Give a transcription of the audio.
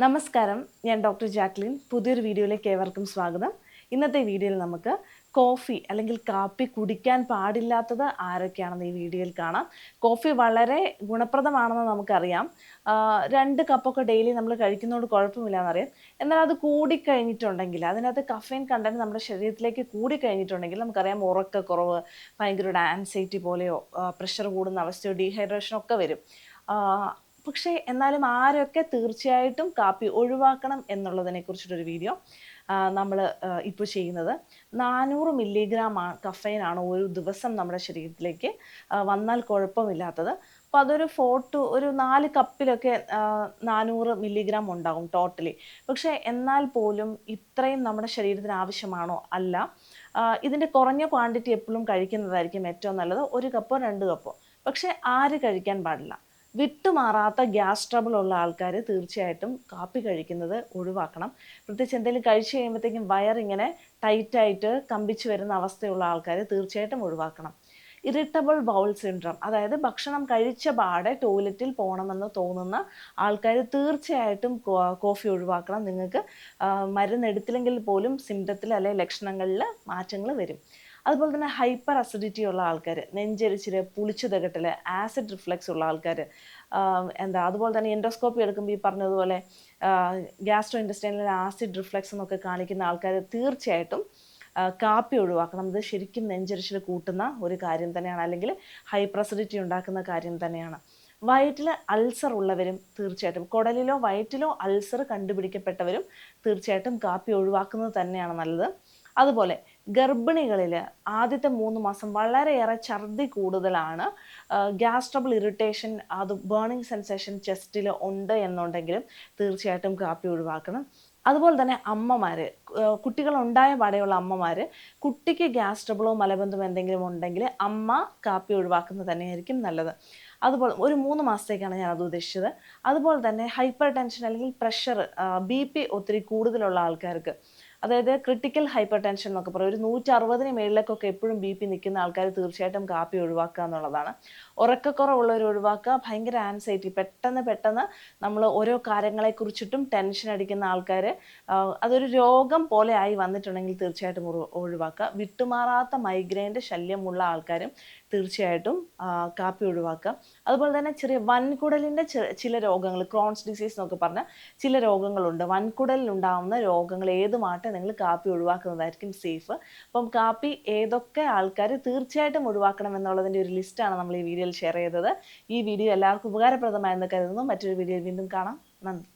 നമസ്കാരം. ഞാൻ doctor Jacqueline. പുതിയൊരു വീഡിയോയിലേക്ക് ഏവർക്കും സ്വാഗതം. ഇന്നത്തെ വീഡിയോയിൽ നമുക്ക് കോഫി അല്ലെങ്കിൽ കാപ്പി കുടിക്കാൻ പാടില്ലാത്തത് ആരൊക്കെയാണെന്ന് ഈ വീഡിയോയിൽ കാണാം. കോഫി വളരെ ഗുണപ്രദമാണെന്ന് നമുക്കറിയാം. രണ്ട് കപ്പൊക്കെ ഡെയിലി നമ്മൾ കഴിക്കുന്നതുകൊണ്ട് കുഴപ്പമില്ല എന്നറിയാം എന്നാൽ അത് കൂടിക്കഴിഞ്ഞിട്ടുണ്ടെങ്കിൽ അതിനകത്ത് കഫൈൻ കണ്ടന്റ് നമ്മുടെ ശരീരത്തിലേക്ക് കൂടിക്കഴിഞ്ഞിട്ടുണ്ടെങ്കിൽ നമുക്കറിയാം ഉറക്കക്കുറവ് ഭയങ്കര ആൻസൈറ്റി പോലെയോ പ്രഷർ കൂടുന്ന അവസ്ഥയോ ഡീഹൈഡ്രേഷനോ ഒക്കെ വരും. പക്ഷേ എന്നാലും ആരൊക്കെ തീർച്ചയായിട്ടും കാപ്പി ഒഴിവാക്കണം എന്നുള്ളതിനെ കുറിച്ചിട്ടൊരു വീഡിയോ നമ്മൾ ഇപ്പോൾ ചെയ്യുന്നത്. നാനൂറ് മില്ലിഗ്രാം കഫൈനാണ് ഒരു ദിവസം നമ്മുടെ ശരീരത്തിലേക്ക് വന്നാൽ കുഴപ്പമില്ലാത്തത്. അപ്പോൾ അതൊരു ഫോർ ടു ഒരു നാല് കപ്പിലൊക്കെ നാനൂറ് മില്ലിഗ്രാം ഉണ്ടാകും ടോട്ടലി പക്ഷേ എന്നാൽ പോലും ഇത്രയും നമ്മുടെ ശരീരത്തിന് ആവശ്യമാണോ? അല്ല. ഇതിന്റെ കുറഞ്ഞ ക്വാണ്ടിറ്റി എപ്പോഴും കഴിക്കുന്നതായിരിക്കും ഏറ്റവും നല്ലത്. ഒരു കപ്പോ രണ്ട് കപ്പോ. പക്ഷേ ആര് കഴിക്കാൻ പാടില്ല? വിട്ടുമാറാത്ത ഗ്യാസ് ട്രബിൾ ഉള്ള ആൾക്കാർ തീർച്ചയായിട്ടും കാപ്പി കഴിക്കുന്നത് ഒഴിവാക്കണം. പ്രത്യേകിച്ച് എന്തെങ്കിലും കഴിച്ചു കഴിയുമ്പോഴത്തേക്കും വയറിങ്ങനെ ടൈറ്റായിട്ട് കമ്പിച്ച് വരുന്ന അവസ്ഥയുള്ള ആൾക്കാർ തീർച്ചയായിട്ടും ഒഴിവാക്കണം. ഇറിറ്റബിൾ ബൗൾ സിൻഡ്രം അതായത് ഭക്ഷണം കഴിച്ച പാടെ ടോയ്ലറ്റിൽ പോകണമെന്ന് തോന്നുന്ന ആൾക്കാർ തീർച്ചയായിട്ടും കോഫി ഒഴിവാക്കണം. നിങ്ങൾക്ക് മരുന്നെടുത്തില്ലെങ്കിൽ പോലും സിംറ്റത്തിൽ അല്ലെങ്കിൽ ലക്ഷണങ്ങളിൽ മാറ്റങ്ങൾ വരും. അതുപോലെ തന്നെ ഹൈപ്പർ അസിഡിറ്റി ഉള്ള ആൾക്കാർ നെഞ്ചരിച്ചിൽ പുളിച്ചു തകട്ടൽ ആസിഡ് റിഫ്ലക്സ് ഉള്ള ആൾക്കാർ എന്താ അതുപോലെ തന്നെ എൻഡോസ്കോപ്പി എടുക്കുമ്പോൾ ഈ പറഞ്ഞതുപോലെ ഗ്യാസ്ട്രോ ഇൻഡസ്ട്രിയലിൽ ആസിഡ് റിഫ്ലക്സ് എന്നൊക്കെ കാണിക്കുന്ന ആൾക്കാർ തീർച്ചയായിട്ടും കാപ്പി ഒഴിവാക്കണം. ഇത് ശരിക്കും നെഞ്ചരിച്ചിൽ കൂട്ടുന്ന ഒരു കാര്യം തന്നെയാണ്. അല്ലെങ്കിൽ ഹൈപ്പർ അസിഡിറ്റി ഉണ്ടാക്കുന്ന കാര്യം തന്നെയാണ്. വയറ്റിൽ അൾസർ ഉള്ളവരും തീർച്ചയായിട്ടും കുടലിലോ വയറ്റിലോ അൾസർ കണ്ടുപിടിക്കപ്പെട്ടവരും തീർച്ചയായിട്ടും കാപ്പി ഒഴിവാക്കുന്നത് തന്നെയാണ് നല്ലത്. അതുപോലെ ഗർഭിണികളിൽ ആദ്യത്തെ മൂന്ന് മാസം വളരെയേറെ ഛർദി കൂടുതലാണ്. ഗ്യാസ് ട്രബിൾ ഇറിറ്റേഷൻ അത് ബേണിംഗ് സെൻസേഷൻ ചെസ്റ്റിൽ ഉണ്ട് എന്നുണ്ടെങ്കിലും തീർച്ചയായിട്ടും കാപ്പി ഒഴിവാക്കണം. അതുപോലെ തന്നെ അമ്മമാർ കുട്ടികളുണ്ടായ പാടെയുള്ള അമ്മമാർ കുട്ടിക്ക് ഗ്യാസ് ട്രബിളോ മലബന്ധമോ എന്തെങ്കിലും ഉണ്ടെങ്കിൽ അമ്മ കാപ്പി ഒഴിവാക്കുന്നത് തന്നെയായിരിക്കും നല്ലത്. അതുപോലെ ഒരു മൂന്ന് മാസത്തേക്കാണ് ഞാൻ അത് ഉദ്ദേശിച്ചത്. അതുപോലെ തന്നെ ഹൈപ്പർ ടെൻഷൻ അല്ലെങ്കിൽ പ്രഷർ ബി പി ഒത്തിരി കൂടുതലുള്ള ആൾക്കാർക്ക്. അതായത് ക്രിട്ടിക്കൽ ഹൈപ്പർ ടെൻഷൻ എന്നൊക്കെ പറയും. ഒരു നൂറ്റി അറുപതിന് മേളിലേക്കൊക്കെ എപ്പോഴും ബി പി നിൽക്കുന്ന ആൾക്കാർ തീർച്ചയായിട്ടും കാപ്പി ഒഴിവാക്കുക എന്നുള്ളതാണ്. ഉറക്കക്കുറവുള്ളവർ ഒഴിവാക്കുക ഭയങ്കര ആൻസൈറ്റി പെട്ടെന്ന് പെട്ടെന്ന് നമ്മൾ ഓരോ കാര്യങ്ങളെക്കുറിച്ചിട്ടും ടെൻഷൻ അടിക്കുന്ന ആൾക്കാർ അതൊരു രോഗം പോലെ ആയി വന്നിട്ടുണ്ടെങ്കിൽ തീർച്ചയായിട്ടും ഒഴിവാക്കുക. വിട്ടുമാറാത്ത മൈഗ്രെയിന്റെ ശല്യമുള്ള ആൾക്കാരും തീർച്ചയായിട്ടും കാപ്പി ഒഴിവാക്കുക. അതുപോലെ തന്നെ ചെറിയ വൻകുടലിന്റെ ചില രോഗങ്ങൾ ക്രോൺസ് ഡിസീസ് എന്നൊക്കെ പറഞ്ഞ ചില രോഗങ്ങളുണ്ട്. വൻകുടലിൽ ഉണ്ടാകുന്ന രോഗങ്ങൾ ഏതുമാട്ടെ നിങ്ങൾ കാപ്പി ഒഴിവാക്കുന്നതായിരിക്കും സേഫ് അപ്പം കാപ്പി ഏതൊക്കെ ആൾക്കാർ തീർച്ചയായിട്ടും ഒഴിവാക്കണം എന്നുള്ളതിന്റെ ഒരു ലിസ്റ്റാണ് നമ്മൾ ഈ വീഡിയോയിൽ ഷെയർ ചെയ്തത്. ഈ വീഡിയോ എല്ലാവർക്കും ഉപകാരപ്രദമായെന്ന് കരുതുന്നു. മറ്റൊരു വീഡിയോയിൽ വീണ്ടും കാണാം. നന്ദി.